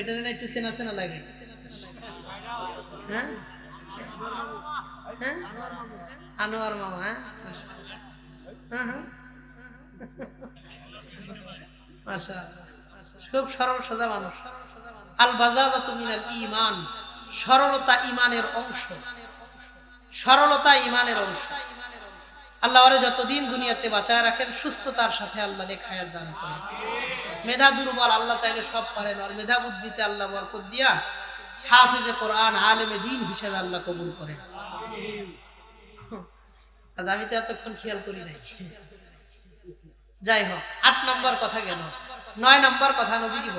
এটা না একটু চেনা চেনা লাগে। হ্যাঁ? হ্যাঁ? আনোয়ার মামা হ্যাঁ? হ্যাঁ হ্যাঁ। খুব সরল সোজা মানুষ। আল বাজাদা মিনাল ইমান সরলতা ইমানের অংশ। সরলতা ইমানের অংশ। আল্লাহ ওরে যতদিন দুনিয়াতে বাঁচায় রাখেন, সুস্থতার সাথে আল্লাহ রেখায়াত দান করেন। মেধা দুর্বল, আল্লাহ চাইলে সব পারেন আর মেধা বুদ্ধিতে আল্লাহ বরকত দিয়া হাফিজে কোরআন, আলেমে দিন হিসেবে আল্লাহ কবুল করেন। আজ আমি তো এতক্ষণ খেয়াল করি নাই। যাই হোক, আট নম্বর কথা গেল। নয় নম্বর কথা নবীজি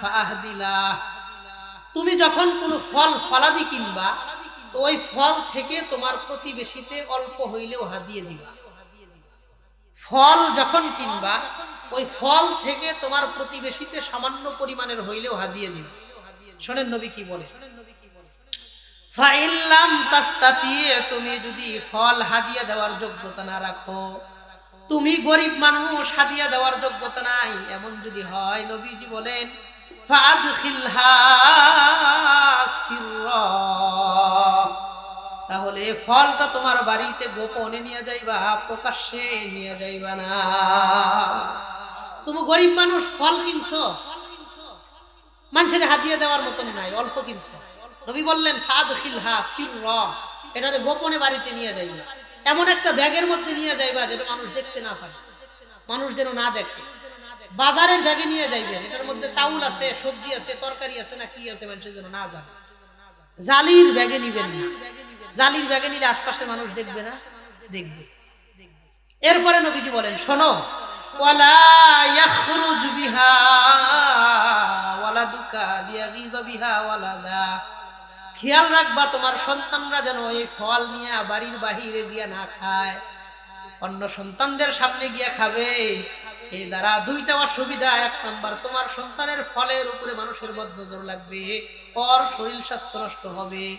ফাহদিলা তুমি যখন কোনো ফল, ফলাদি কিনবা ওই ফল থেকে তোমার প্রতিবেশীতে অল্প হইলেও হাদিয়ে দিবা। ফল যখন কিনবা, ওই ফল থেকে তোমার প্রতিবেশীতে সামান্য পরিমাণের হইলেও হাদিয়ে দিবা। শোনেন নবী কি বলে? তুমি যদি ফল হাদিয়া দেওয়ার যোগ্যতা না রাখো, তুমি গরিব মানুষ, হাদিয়া দেওয়ার যোগ্যতা নাই। এমন যদি হয়, নবীজি বলেন, ফাদখিলহা সিররা ফলটা তোমার বাড়িতে গোপনে নিয়ে যাইবা, প্রকাশ্যে নিয়ে যাইবা না। তুমি গরিব মানুষ, ফল কিনছো? মানুষের হাতিয়ে দেওয়ার মতন নাই, অল্প কিনছো। নবী বললেন ফাদ খিলহা সিররা, এটারে গোপনে বাড়িতে নিয়ে যাইবা। এমন একটা ব্যাগের মধ্যে নিয়ে যাইবা যেটা মানুষ দেখতে না পারে। মানুষ যেন না দেখে। বাজারের ব্যাগে নিয়ে যাইবেন, এটার মধ্যে চাউল আছে, সবজি আছে, তরকারি আছে না কি আছে মানুষের যেন না জানে। জালির ব্যাগে নিবেন না। জালির ব্যাগে নিলে আশপাশের মানুষ দেখবে না? দেখবে। এরপরে নবীজি বলেন, শোনো খেয়াল রাখবা, তোমার সন্তানরা যেন এই ফল নিয়ে বাড়ির বাহিরে গিয়া না খায়। অন্য সন্তানদের সামনে গিয়া খাবে। এই দ্বারা দুইটা অসুবিধা। এক নাম্বার, তোমার সন্তানের ফলের উপরে মানুষের বদ্ধজোর লাগবে। ওর শরীর স্বাস্থ্য নষ্ট হবে।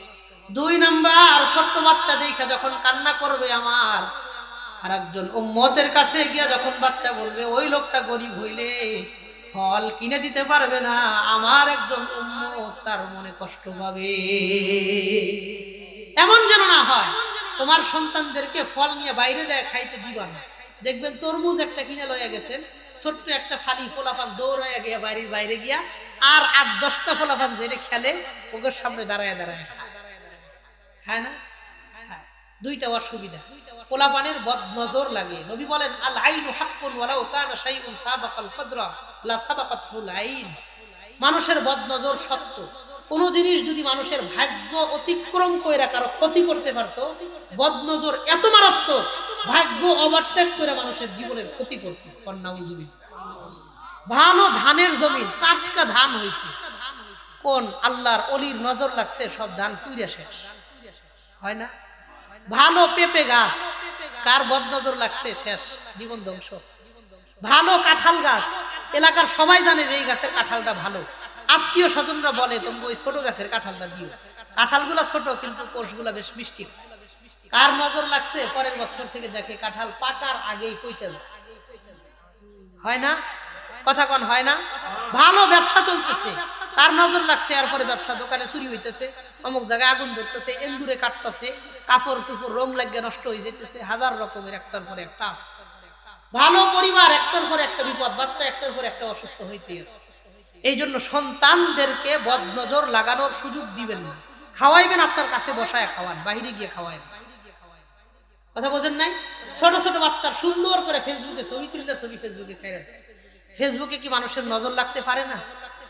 দুই নাম্বার, ছোট্ট বাচ্চা দেখে যখন কান্না করবে আমার আর একজন উম্মতের কাছে গিয়া যখন বাচ্চা বলবে, ওই লোকটা গরিব হইলে ফল কিনে দিতে পারবে না, আমার একজন উম্মত তার মনে কষ্ট পাবে। এমন যেন না হয়, তোমার সন্তানদেরকে ফল নিয়ে বাইরে দেয়, খাইতে দিবা না। দেখবেন তরমুজ একটা কিনে লইয়া গেছেন, ছোট্ট একটা ফালি পোলাপান দৌড়াইয়া গিয়া বাড়ির বাইরে গিয়া, আর আট, দশটা ফোলাফান যেটা খেলে ওদের সামনে দাঁড়ায় দাঁড়ায় খায়। খায় না? খায়। দুইটা অসুবিধা। পোলাপানের বদ নজর লাগে। নবী বলেন, আল আইনু হাক্কুন ওয়ালাউ কানা শাইউন সাবাকাল কদরা, লা সাবাকাতহুল আইন। মানুষের বদ নজর সত্য। কোন জিনিস যদি মানুষের ভাগ্য অতিক্রম করে কারও ক্ষতি করতে পারত বদ নজর এত মারাত্মক, ভাগ্য ওভারটেক করে মানুষের জীবনের ক্ষতি করত। কন্যাউজুবি ভালো ধানের জমিন, টাটকা ধান হয়েছে কোন আল্লাহর অলির নজর লাগছে, সব ধান পুইরা শেষ। হয় না? ভালো পেঁপে গাছ। কার বদনজর লাগছে? শেষ। জীবন ধ্বংস। ভালো কাঁঠাল গাছ। এলাকার সবাই জানে যে এই গাছের কাঁঠালটা ভালো। আত্মীয় স্বজনরা বলে, তোমরা ওই ছোট গাছের কাঁঠালটা দিও। কাঁঠালগুলা ছোট, কিন্তু কোষগুলা বেশ মিষ্টি। কার নজর লাগছে? পরের বছর থেকে দেখে কাঁঠাল পাকার আগেই পৌঁছে যায়। হয় না? কথা কন, হয় না? ভালো ব্যবসা চলতেছে। তার নজর লাগছে, এরপরে ব্যবসা দোকানে চুরি হইতেছে, অমুক জায়গায় আগুন ধরতেছে, এন্দুরে কাটতেছে, কাপড় চুপড় রং লাগিয়ে নষ্ট হয়ে যেতেছে হাজার রকমের একটার পরে একটা আছে। ভালো পরিবার, একটার পর একটা বিপদ, বাচ্চা একটার পর একটা অসুস্থ হইতে আছে। এই জন্য সন্তানদেরকে বদনজর লাগানোর সুযোগ দিবেন না। খাওয়াইবেন আপনার কাছে, বসায় খাওয়ান বাহিরে গিয়ে খাওয়াইবেন। কথা বোঝেন নাই? ছোট ছোট বাচ্চার সুন্দর করে ফেসবুকে ছবি তুললে ছবি ফেসবুকে ছেড়ে ফেসবুকে কি মানুষের নজর লাগতে পারে না?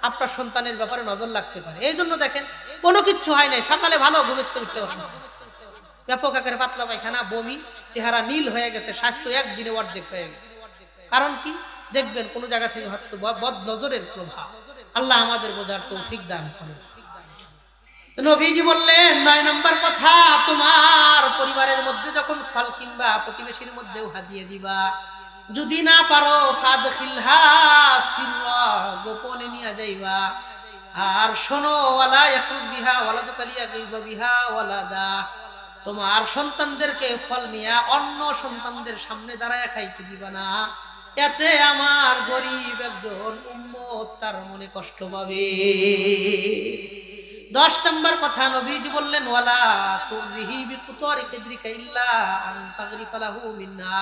আপনার সন্তানের ব্যাপারে নজর লাগতে পারে। এই জন্য দেখেন, কোনো কিচ্ছু হয় নাই। সকালে ভালো ঘুমের তো উঠতে অসুস্থ। ব্যাপক আকারে পাতলা পায়খানা, বমি, চেহারা নীল হয়ে গেছে, স্বাস্থ্য একদিনে অর্ধেক হয়ে গেছে। কারণ কি? দেখবেন, কোনো জায়গা থেকে হয়তো বদ নজরের প্রভাব। আল্লাহ আমাদের বোঝার তৌফিক দান করেন। নবীজি বললেন, নয় নম্বর কথা, তোমার পরিবারের মধ্যে যখন ফল কিনবা, প্রতিবেশীর মধ্যেও হাদিয়ে দিবা। যদি না পারো ফাদ গোপনে নিয়ে যাইবা। আর শোনো, ওয়ালা ইয়াখরুজ বিহা, ওয়ালা তুকালিয়া গাইজ বিহা, ওয়ালা দা। তোমার সন্তানদেরকে ফল নিয়ে অন্য সন্তানদের সামনে দাঁড়ায় খাইতে দিবা না। এতে আমার গরিব একজন উম্মত তার মনে কষ্ট পাবে। দশ নম্বর কথা, নবীজি বললেন, ওয়ালা তো তুজিহি বিকুতরি কিদ্রিকা ইল্লা আন তাগরিফা লাহু মিন্না।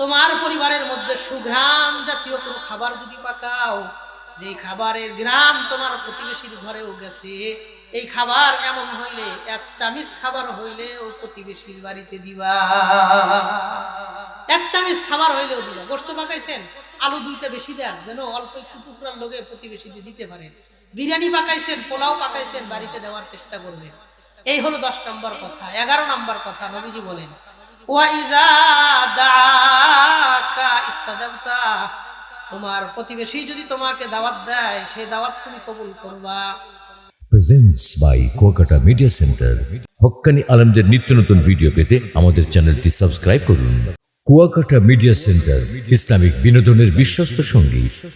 তোমার পরিবারের মধ্যে সুঘ্রাণ জাতীয় কোনো খাবার যদি পাকাও, যেই খাবারের গ্রাম তোমার প্রতিবেশীর ঘরেও গেছে, এই খাবার এমন হইলে, এক চামিচ খাবার হইলে ও প্রতিবেশীর বাড়িতে দিবা। এক চামিচ খাবার হইলেও দিবা। গোস্ত পাকাইছেন? আলু দুইটা বেশি দেন, যেন অল্প একটু টুকরার লোকে প্রতিবেশীতে দিতে পারেন। বিরিয়ানি পাকাইছেন, পোলাও পাকাইছেন, বাড়িতে দেওয়ার চেষ্টা করবেন। এই হলো দশ নম্বর কথা, এগারো নম্বর কথা নবীজি বলেন। তোমার প্রতিবেশী যদি তোমাকে দাওয়াত দেয়, সেই দাওয়াত তুমি কবুল করবা। Presents by Kuakata media centre হক্কানি আলমদের নিত্য নতুন ভিডিও পেতে আমাদের চ্যানেলটি সাবস্ক্রাইব করুন। কুয়াকাটা মিডিয়া সেন্টার ইসলামিক বিনোদনের বিশ্বস্ত সঙ্গী।